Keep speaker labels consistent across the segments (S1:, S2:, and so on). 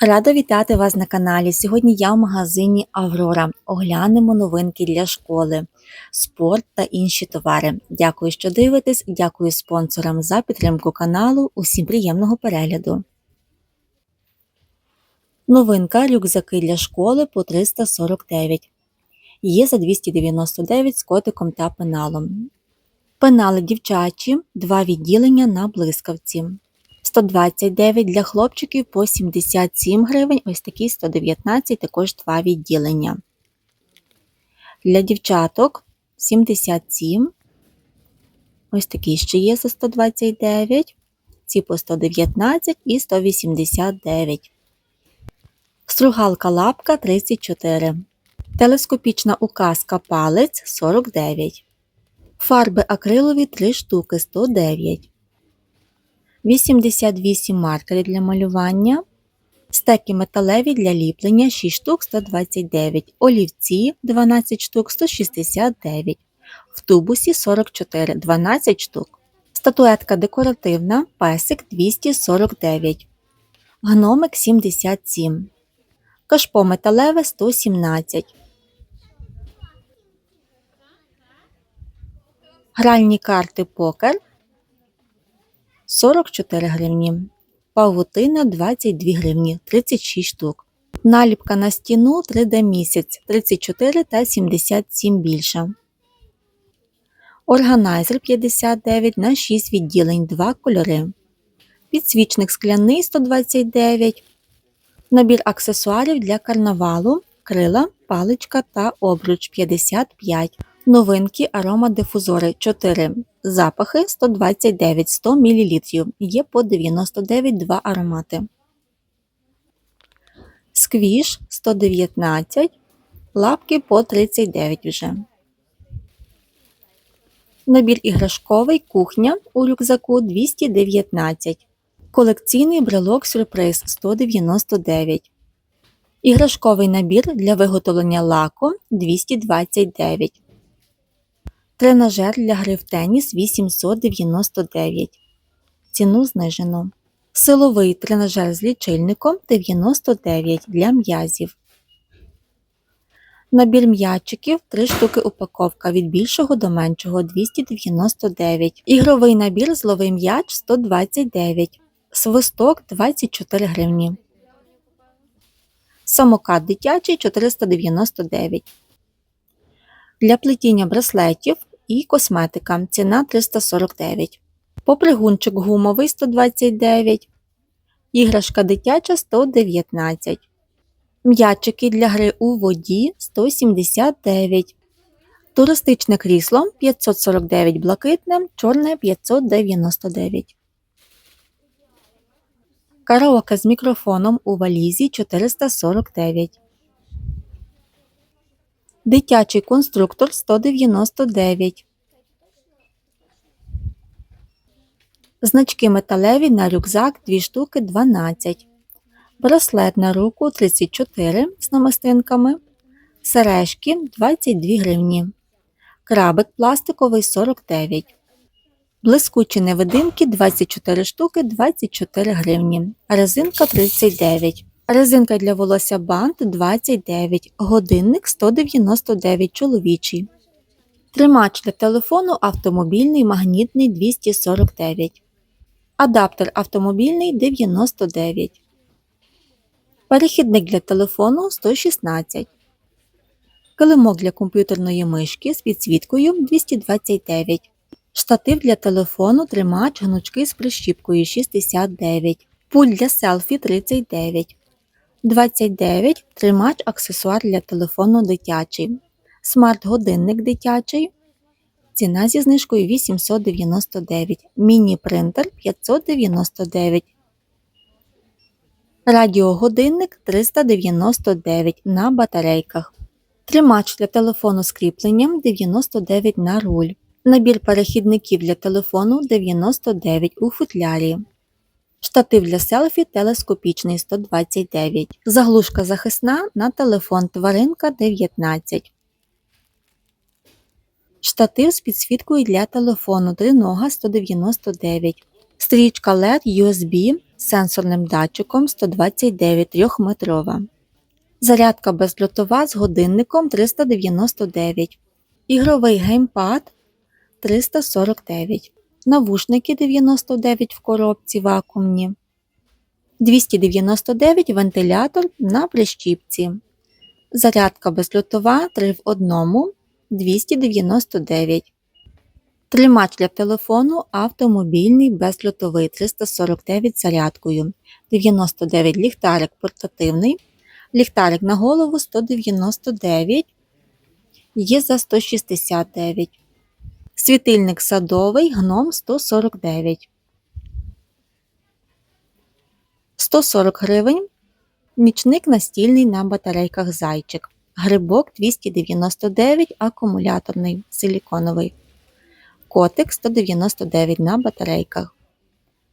S1: Рада вітати вас на каналі. Сьогодні я в магазині Аврора. Оглянемо новинки для школи, спорт та інші товари. Дякую, що дивитесь. Дякую спонсорам за підтримку каналу. Усім приємного перегляду. Новинка рюкзаки для школи по 349. Є за 299 з котиком та пеналом. Пенали дівчачі, два відділення на блискавці. 129 для хлопчиків по 77 гривень, ось такий 119, також два відділення. Для дівчаток 77. Ось такий ще є за 129, ці по 119 і 189. Стругалка лапка 34. Телескопічна указка палець 49. Фарби акрилові 3 штуки 109. 88 маркерів для малювання, стеки металеві для ліплення 6 штук 129, олівці 12 штук 169, в тубусі 44 12 штук, статуетка декоративна, песик 249, гномик 77, кашпо металеве 117. Гральні карти покер 44 гривні. Павутина 22 гривні 36 штук. Наліпка на стіну 3D місяць 34 та 77 більша. Органайзер 59 на 6 відділень 2 кольори. Підсвічник скляний 129. Набір аксесуарів для карнавалу, крила, паличка та обруч 55. Новинки аромадифузори 4. Запахи 129 100 мл. Є по 99 2 аромати. Сквіш 119, лапки по 39 вже. Набір іграшковий кухня у рюкзаку 219. Колекційний брелок сюрприз 199. Іграшковий набір для виготовлення лаку 229. Тренажер для гри в теніс 899. Ціну знижено. Силовий тренажер з лічильником 99 для м'язів. Набір м'ячиків 3 штуки упаковка від більшого до меншого 299. Ігровий набір зловий м'яч 129. Свисток 24 гривні. Самокат дитячий 499. Для плетіння браслетів і косметика ціна 349. Попригунчик гумовий 129. Іграшка дитяча 119. М'ячики для гри у воді 179. Туристичне крісло 549 блакитне, чорне 599. Караоке з мікрофоном у валізі 449. Дитячий конструктор 199. Значки металеві на рюкзак 2 штуки 12. Браслет на руку 34 з намистинками. Сережки 22 гривні. Крабик пластиковий 49. Блискучі невидимки 24 штуки 24 гривні. Резинка 39. Резинка для волосся бант 29, годинник 199 чоловічий. Тримач для телефону автомобільний магнітний 249. Адаптер автомобільний 99. Перехідник для телефону 116. Килимок для комп'ютерної мишки з підсвіткою 229. Штатив для телефону тримач гнучки з прищіпкою 69. Пульт для селфі 39. 29 тримач аксесуар для телефону дитячий. Смарт-годинник дитячий. Ціна зі знижкою 899. Міні-принтер 599. Радіогодинник 399 на батарейках. Тримач для телефону з кріпленням 99 на руль. Набір перехідників для телефону 99 у футлярі. Штатив для селфі телескопічний 129. Заглушка захисна на телефон тваринка 19. Штатив з підсвіткою для телефону тринога 199. Стрічка LED USB з сенсорним датчиком 129 3-метрова. Зарядка бездротова з годинником 399. Ігровий геймпад 349. Навушники 99 в коробці вакуумні. 299 вентилятор на прищіпці. Зарядка бездротова 3 в 1 299. Тримач для телефону автомобільний бездротовий 349 з зарядкою. 99 ліхтарик портативний. Ліхтарик на голову 199. Є за 169. Світильник садовий гном 149. 140 гривень. Нічник настільний на батарейках зайчик. Грибок 299, акумуляторний, силіконовий. Котик 199 на батарейках.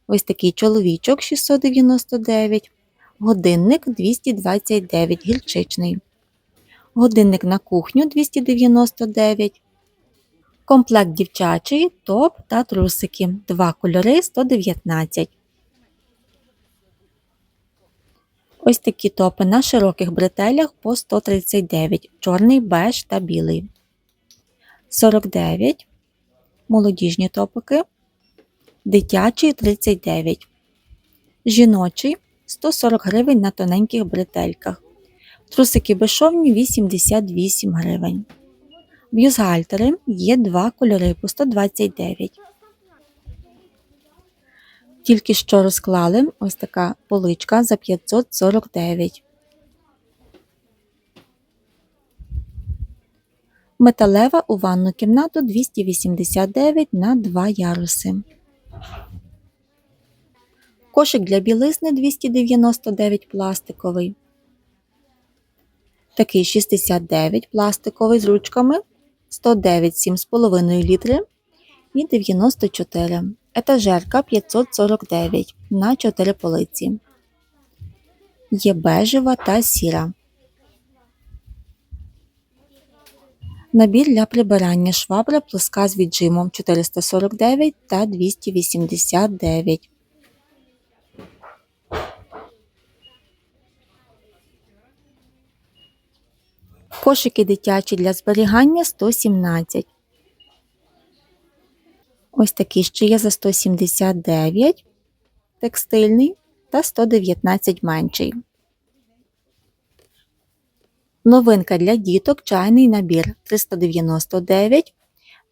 S1: Ось такий чоловічок 699. Годинник 229 гільчичний. Годинник на кухню 299. Комплект дівчачий, топ та трусики. Два кольори 119. Ось такі топи на широких бретелях по 139, чорний, беж та білий. 49. Молодіжні топики. Дитячий 39. Жіночий 140 гривень на тоненьких бретельках. Трусики безшовні 88 гривень. Бюзгальтери є два кольори по 129. Тільки що розклали ось така поличка за 549. Металева у ванну кімнату 289 на 2 яруси. Кошик для білизни 299 пластиковий. Такий 69 пластиковий з ручками, 109 7,5 літри і 94. Етажерка 549 на 4 полиці. Є бежева та сіра. Набір для прибирання швабра плоска з віджимом 449 та 289. Кошики дитячі для зберігання 117. Ось такий ще є за 179 текстильний та 119 менший. Новинка для діток чайний набір 399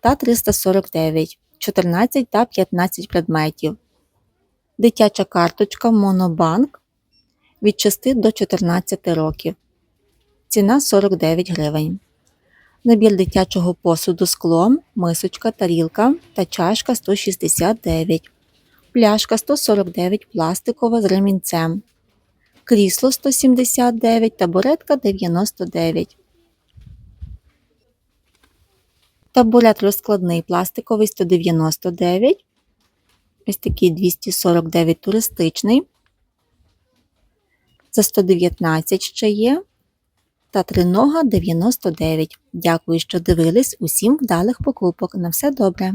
S1: та 349, 14 та 15 предметів. Дитяча карточка Монобанк від 6 до 14 років. Ціна 49 гривень. Набір дитячого посуду склом, мисочка, тарілка та чашка 169, пляшка 149 пластикова з ремінцем, крісло 179, табуретка 99. Табурет розкладний пластиковий 199. Ось такий 249 туристичний. За 119 ще є та тринога 99. Дякую, що дивились. Усім вдалих покупок. На все добре!